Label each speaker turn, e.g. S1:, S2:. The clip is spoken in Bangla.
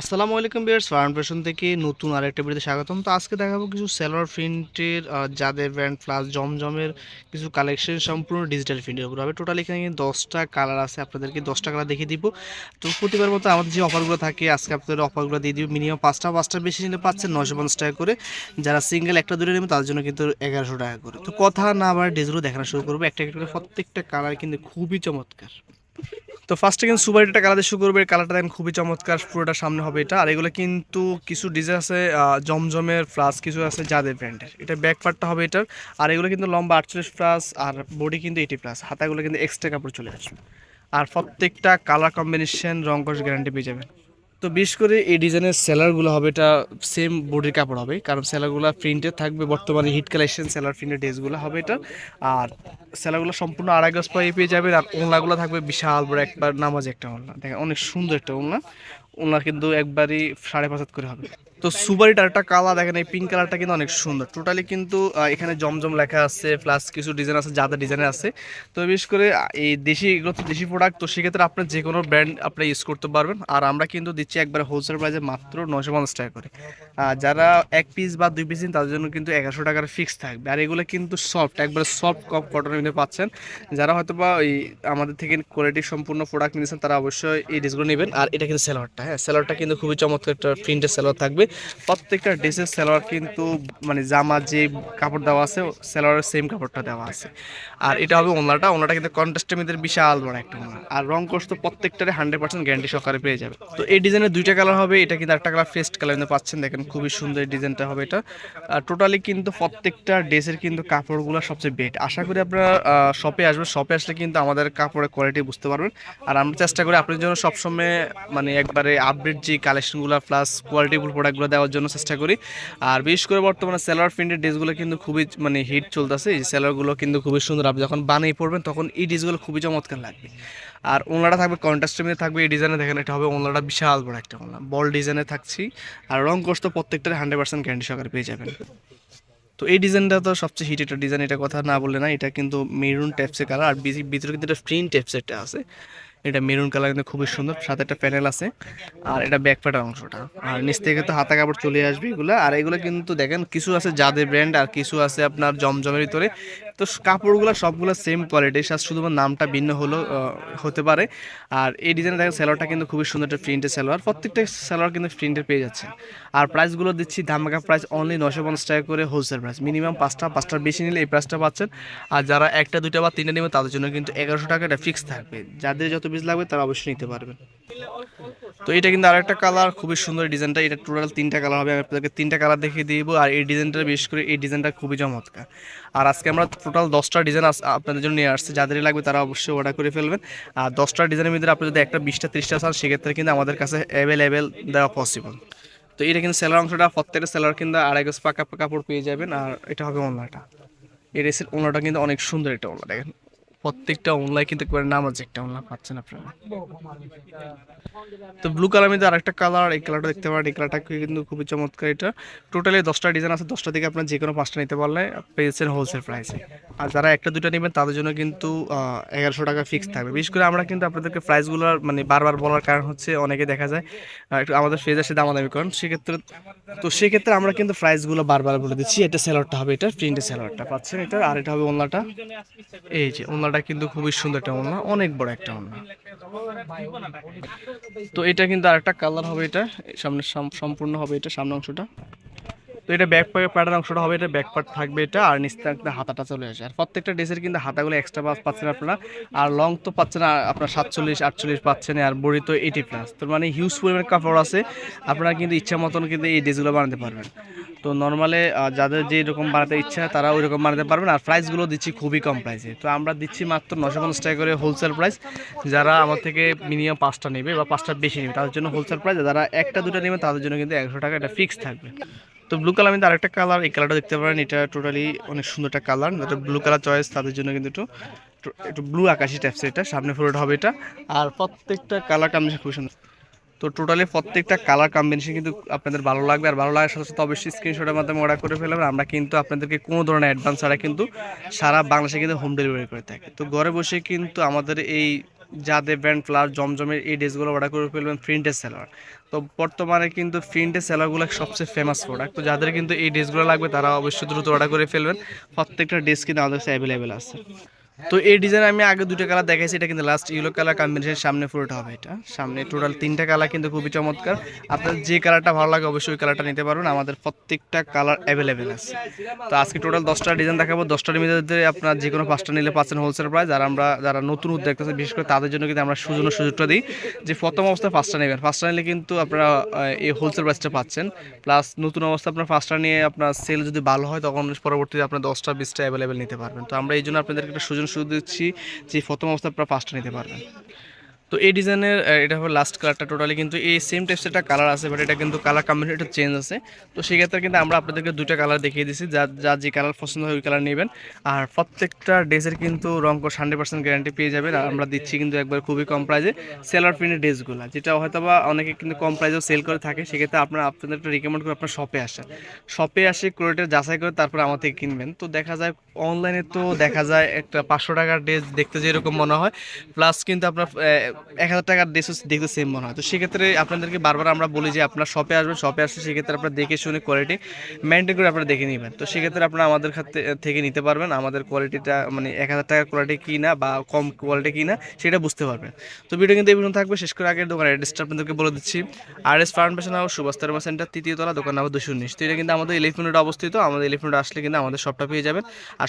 S1: আসসালামু আলাইকুম বিয়ার্স ফার্ম ফ্যাশন থেকে নতুন আরেকটা ভিডিওতে স্বাগতম। তো আজকে দেখাবো কিছু সেলোয়ার প্রিন্টের যাদের ব্র্যান্ড প্লাস জমজমের কিছু কালেকশন সম্পূর্ণ ডিজিটাল প্রিন্টের উপর হবে। টোটাল এখানে দশটা কালার আছে, আপনাদেরকে দশটা কালার দেখিয়ে দিব। তো প্রতিবার মতো আমাদের যে অফারগুলো থাকে, আজকে আপনাদের অফারগুলো দিয়ে দিব। মিনিমাম পাঁচটা পাঁচটা বেশি নিলে পাচ্ছেন নশো পঞ্চাশ টাকা করে। যারা সিঙ্গেল একটা দূরে নেবে, তার জন্য কিন্তু এগারোশো টাকা করে। তো কথা না আবার ড্রেসগুলো দেখানো শুরু করব। একটা একটা করে প্রত্যেকটা কালার কিন্তু খুবই চমৎকার। তো ফার্স্টে কিন্তু সুপার এটা কালার দিয়ে শুরু করবে। কালারটা দেখেন খুবই চমৎকার, পুরোটা সামনে হবে এটা। আর এগুলো কিন্তু কিছু ডিজাইন আছে জমজমের প্লাস কিছু আছে যাদের ব্র্যান্ডের এটা ব্যাক পার্টটা হবে এটার। আর এগুলো কিন্তু লম্বা আটচল্লিশ প্লাস আর বডি কিন্তু এইটি প্লাস হাতাগুলো কিন্তু এক্সট্রা কাপড় চলে আসবে। আর প্রত্যেকটা কালার কম্বিনেশন রং গ্যারান্টি পেয়ে যাবেন। তো বিশেষ করে এই ডিজাইনের সেলারগুলো হবে, এটা সেম বোর্ডের কাপড় হবে, কারণ সেলারগুলো প্রিন্টেড থাকবে, বর্তমানে হিট কালেকশন সেলার প্রিন্টের ড্রেসগুলো হবে এটা। আর সেলারগুলো সম্পূর্ণ আড়াই গজ পায়ে পেয়ে যাবে আর ওনলাগুলো থাকবে বিশাল বড় একবার নামাজ একটা ওনলা দেখেন, অনেক সুন্দর একটা ওনলা ওনলা কিন্তু একবারই সাড়ে পাঁচ করে হবে। তো সুপারিটার একটা কালার দেখেন এই পিঙ্ক কালারটা কিন্তু অনেক সুন্দর। টোটালি কিন্তু এখানে জমজম লেখা আছে প্লাস কিছু ডিজাইন আছে যাদের ডিজাইন আছে। তো বিশেষ করে এই দেশি, এগুলো তো দেশি প্রোডাক্ট তো সেক্ষেত্রে আপনি যে কোনো ব্র্যান্ড আপনি ইউজ করতে পারবেন। আর আমরা কিন্তু দিচ্ছি একবার হোলসেল প্রাইসে মাত্র নশো পঞ্চাশ টাকা করে। যারা এক পিস বা দুই পিস তাদের জন্য কিন্তু এগারোশো টাকার ফিক্স থাকবে। আর এগুলো কিন্তু সফট একবারে সফট কপ কটনের মধ্যে পাচ্ছেন। যারা হয়তো বা ওই আমাদের থেকে কোয়ালিটি সম্পূর্ণ প্রোডাক্ট নিয়েছেন, তারা অবশ্যই এই ড্রেসগুলো নেবেন। আর এটা কিন্তু সেলোয়ারটা হ্যাঁ সেলোয়ারটা কিন্তু খুবই চমৎকার একটা প্রিন্টের সেলোয়ার থাকবে। প্রত্যেকটা ড্রেসের সেলোয়ার কিন্তু মানে জামা যে কাপড় দেওয়া আছে, সেলোয়ারের সেম কাপড়টা দেওয়া আছে। আর এটা হবে ওনাটা ওনাটা কিন্তু কন্ট্রাস্টের মধ্যে বিশাল বড় একটা ওনা। আর রং কোর্স তো প্রত্যেকটারে হান্ড্রেড পার্সেন্ট গ্যারান্টি সহকারে পেয়ে যাবে। তো এই ডিজাইনের দুইটা কালার হবে, এটা কিন্তু একটা কালার ফেস্ট কালার কিন্তু পাচ্ছেন। দেখেন খুবই সুন্দর ডিজাইনটা হবে এটা। টোটালি কিন্তু প্রত্যেকটা ড্রেসের কিন্তু কাপড়গুলো সবচেয়ে বেট আশা করি আপনারা শপে আসবেন। শপে আসলে কিন্তু আমাদের কাপড়ের কোয়ালিটি বুঝতে পারবেন। আর আমরা চেষ্টা করি আপনার জন্য সবসময় মানে একবারে আপডেট যে কালেকশনগুলো প্লাস কোয়ালিটিফুল প্রোডাক্টগুলো দেওয়ার জন্য চেষ্টা করি। আর বিশেষ করে বর্তমানে সেলার প্রিন্টের ড্রেসগুলো কিন্তু খুবই মানে হিট চলতেছে। এই সেলারগুলো কিন্তু খুবই সুন্দর। আপনি যখন বানিয়ে পড়বেন তখন এই ড্রেসগুলো খুবই চমৎকার লাগবে। আর ওনাটা থাকবে কন্ট্রাস্টের মধ্যে থাকবে। এই ডিজাইনে দেখেন, এটা হবে ওনাটা বিশাল বড় একটা ওনা। বল ডিজাইনে থাকছি। আর রং কোর্স তো প্রত্যেকটার হান্ড্রেড পার্সেন্ট গ্যারান্টি সহকারে পেয়ে যাবেন। তো এই ডিজাইনটা তো সবচেয়ে হিট একটা ডিজাইন এটা কথা না বলে না। এটা কিন্তু মেরুন টাইপসের কালার আর ভিতরে কিন্তু একটা প্রিন্ট টাইপসের আছে। এটা মেরুন কালার কিন্তু খুবই সুন্দর, সাথে একটা প্যানেল আছে, আর এটা ব্যাকপ্যাটার অংশটা। আর নিচ থেকে তো হাতা কাপড় চলে আসবে এগুলো, আর এগুলো কিন্তু দেখেন, কিছু আছে যাদের ব্র্যান্ড আর কিছু আছে আপনার জমজমের ভিতরে তো কাপড়গুলো সবগুলো সেম কোয়ালিটির সাথে শুধুমাত্র নামটা ভিন্ন হলো হতে পারে। আর এই ডিজাইনে দেখেন সেলোয়ারটা কিন্তু খুবই সুন্দর একটা প্রিন্টের সেলোয়ার। প্রত্যেকটা সেলোয়ার কিন্তু প্রিন্টের পেয়ে যাচ্ছে আর প্রাইসগুলো দিচ্ছি, ধামাকা প্রাইস অনলি নশো পঞ্চাশ টাকা করে হোলসেল প্রাইস মিনিমাম পাঁচটা, পাঁচটার বেশি নিলে এই প্রাইসটা পাচ্ছেন। আর যারা একটা, দুইটা বা তিনটা নেবে, তাদের জন্য কিন্তু এগারোশো টাকা এটা ফিক্স থাকবে। যাদের যত পিস লাগবে, তারা অবশ্যই নিতে পারবেন। তো এটা কিন্তু আরেকটা কালার খুবই সুন্দর ডিজাইনটা এটা টোটাল তিনটা কালার হবে। আমি আপনাদেরকে তিনটা কালার দেখিয়ে দিব। আর এই ডিজাইনটা বিশেষ করে এই ডিজাইনটা খুবই চমৎকার। আর আজকে আমরা টোটাল দশটা ডিজাইন আপনাদের জন্য নিয়ে আসছে। যাদেরই লাগবে তারা অবশ্যই অর্ডার করে ফেলবেন। আর দশটা ডিজাইনের ভিতরে আপনি যদি একটা বিশটা, ত্রিশটা চান, সেক্ষেত্রে কিন্তু আমাদের কাছে অ্যাভেলেবেল দেওয়া পসিবল তো এটা কিন্তু সেলার অংশটা, প্রত্যেকটা সেলার কিন্তু আড়াই গজ পাকা কাপড় পেয়ে যাবেন। আর এটা হবে ওনাটা। এই রেসের ওনাটা কিন্তু অনেক সুন্দর একটা ওনা, দেখেন। প্রত্যেকটা ওনলায় কিন্তু একবারে নাম আছে, একটা ওনলা পাচ্ছেন আপনারা। তো ব্লু কালার মধ্যে আরেকটা কালার এই কালারটা দেখতে পারেন, এই কালারটা কিন্তু খুবই চমৎকার এটা। টোটালি দশটা ডিজাইন আছে, দশটা থেকে আপনার যে কোনো পাঁচটা নিতে পারলে পেয়েছেন হোলসেল প্রাইসে আর যারা একটা দুটো নেবেন, তাদের জন্য কিন্তু এগারোশো টাকা ফিক্স থাকবে। বিশেষ করে আমরা কিন্তু আপনাদেরকে প্রাইসগুলো মানে বারবার বলার কারণ হচ্ছে অনেকে দেখা যায় একটু আমাদের ফেজ আসে দামাদামি করেন সেক্ষেত্রে, তো সেক্ষেত্রে আমরা কিন্তু প্রাইসগুলো বারবার বলে দিচ্ছি, এটা সেলারটা হবে, এটা প্রিন্টের সেলারটা পাচ্ছেন এটা? আর এটা হবে ওনলাটা এই যে ওনলাটা কিন্তু খুবই সুন্দর একটা ওনলা অনেক বড় একটা ওনলা তো এটা কিন্তু আরেকটা কালার হবে এটা, সামনে সাম- সম্পূর্ণ হবে এটা সামনে অংশটা। তো এটা ব্যাক প্যাটার্ন অংশটা হবে, এটা ব্যাক পার্ট থাকবে এটা, আর নিচ থেকে হাতাটা চলে আসে। আর প্রত্যেকটা ড্রেসের কিন্তু হাতাগুলো এক্সট্রা পাচ্ছেন আপনারা, আর লং তো পাচ্ছেন আপনার সাতচল্লিশ, আটচল্লিশ পাচ্ছেন আর বড়ি তো এইটি প্লাস তো মানে হিউজ পরিমাণ কাপড় আছে, আপনারা কিন্তু ইচ্ছা মতন কিন্তু এই ড্রেসগুলো বানাতে পারবেন। তো নর্মালে যাদের যে রকম বানাতে ইচ্ছা তারা ওই রকম বানাতে পারবেন আর প্রাইসগুলো দিচ্ছি খুবই কম প্রাইসে তো আমরা দিচ্ছি মাত্র নশো পঞ্চাশ টাকা করে হোলসেল প্রাইস যারা আমার থেকে মিনিমাম পাঁচটা নেবে বা পাঁচটা বেশি নেবে, তাদের জন্য হোলসেল প্রাইস যারা একটা, দুটো নেবে, তাদের জন্য কিন্তু একশো টাকা এটা ফিক্স থাকবে। তো ব্লু কালার মধ্যে আরেকটা কালার এই কালারটা দেখতে পারেন, এটা টোটালি অনেক সুন্দর একটা কালার এটা ব্লু কালার চয়েস তাদের জন্য কিন্তু একটু, একটু- ব্লু আকাশি টাইপসের এটা, সামনে ফুলটা হবে এটা। আর প্রত্যেকটা কালার কম্বিনেশন খুব সুন্দর তো টোটালি প্রত্যেকটা কালার কম্বিনেশন কিন্তু আপনাদের ভালো লাগবে। আর ভালো লাগার সাথে সাথে অবশ্যই স্ক্রিনশটের মাধ্যমে অর্ডার করে ফেলবেন। আমরা কিন্তু আপনাদেরকে কোনো ধরনের অ্যাডভান্স ছাড়া কিন্তু সারা বাংলাদেশে কিন্তু হোম ডেলিভারি করে থাকি। তো ঘরে বসে কিন্তু আমাদের এই যাদের ব্র্যান্ড ফ্লার জমজমের এই ড্রেসগুলো অর্ডার করে ফেলবেন প্রিন্টের সেলার তো বর্তমানে কিন্তু প্রিন্টের সেলারগুলো সবচেয়ে ফেমাস প্রোডাক্ট তো যাদের কিন্তু এই ড্রেসগুলো লাগবে তারা অবশ্যই দ্রুত অর্ডার করে ফেলবেন। প্রত্যেকটা ড্রেস কিন্তু আমাদের কাছে অ্যাভেলেবেল আছে। তো এই ডিজাইন আমি আগে দুটো কালার দেখাইছি, এটা কিন্তু লাস্ট ইয়েলো কালার কম্বিনেশন সামনে পুরোটা হবে এটা। সামনে টোটাল তিনটা কালার কিন্তু খুবই চমৎকার। আপনার যে কালারটা ভালো লাগে অবশ্যই কালারটা নিতে পারবেন। আমাদের প্রত্যেকটা কালার অ্যাভেলেবেল আছে। তো আজকে টোটাল দশটা ডিজাইন দেখাবো। দশটার মধ্যে আপনার যে কোনো পাঁচটা নিলে পাচ্ছেন হোলসেল প্রাইস আর আমরা, যারা নতুন উদ্যোগ আছে বিশেষ করে তাদের জন্য কিন্তু আমরা সুযোগ সুযোগটা দিই যে প্রথম অবস্থায় পাঁচটা নেবেন। পাঁচটা নিলে কিন্তু আপনারা এই হোলসেল প্রাইসটা পাচ্ছেন। প্লাস নতুন অবস্থা আপনার পাঁচটা নিয়ে আপনার সেল যদি ভালো হয়, তখন পরবর্তীতে আপনার দশটা, বিশটা অ্যাভেলেবেল নিতে পারবেন। তো আমরা এই জন্য আপনাদেরকে একটা সুযোগ সুযোগ দিচ্ছি, যে প্রথম অবস্থায় আপনারা পাঁচটা নিতে পারবেন। তো এই ডিজাইনের এটা হবে লাস্ট কালারটা টোটালি কিন্তু এই সেম টাইপস একটা কালার আছে বাট এটা কিন্তু কালার কম্বিনেশন একটু চেঞ্জ আছে। তো সেক্ষেত্রে কিন্তু আমরা আপনাদেরকে দুটো কালার দেখিয়ে দিচ্ছি যা যা যে কালার পছন্দ হয় ওই কালার নেবেন। আর প্রত্যেকটা ড্রেসের কিন্তু রঙ হান্ড্রেড পার্সেন্ট গ্যারান্টি পেয়ে যাবেন, আর আমরা দিচ্ছি কিন্তু একবার খুবই কম প্রাইসে সেলার প্রিন্টের ড্রেসগুলো, যেটা হয়তো বা অনেকে কিন্তু কম প্রাইসেও সেল করে থাকে, সেক্ষেত্রে আপনারা আপনাদের একটা রিকমেন্ড করে আপনার শপে আসেন। শপে আসে কোয়ালিটি যাচাই করে তারপর আমার থেকে কিনবেন। তো দেখা যায় অনলাইনে তো দেখা যায় একটা পাঁচশো টাকার ড্রেস দেখতে যেরকম মনে হয় প্লাস কিন্তু আপনার এক হাজার টাকার ড্রেস দেখতে সেম মনে হয়। তো সেক্ষেত্রে আপনাদেরকে বারবার আমরা বলি যে আপনার শপে আসবেন শপে আসলে সেক্ষেত্রে আপনারা দেখে শুনে কোয়ালিটি মেনটেন করে আপনারা দেখে নেবেন। তো সেক্ষেত্রে আপনারা আমাদের খাতে, থেকে নিতে পারবেন আমাদের কোয়ালিটিটা মানে এক হাজার টাকার কোয়ালিটি কী না বা কম কোয়ালিটি কী না সেটা বুঝতে পারবেন। তো ভিডিও কিন্তু এই পর্যন্ত থাকবে, শেষ করে আগের দোকানের অ্যাড্রেসটা আপনাদেরকে বলে দিচ্ছি। আর এস ফার্ম ফ্যাশন হাউস সুভাষতারমা সেন্টার তৃতীয় তলা, দোকান নাম্বার দুশো উনিশ। তো এটা কিন্তু আমাদের এলিফেন্ট অবস্থিত, আমাদের এলিফেন্ট আসলে কিন্তু আমাদের শপটা পেয়ে যাবেন। আর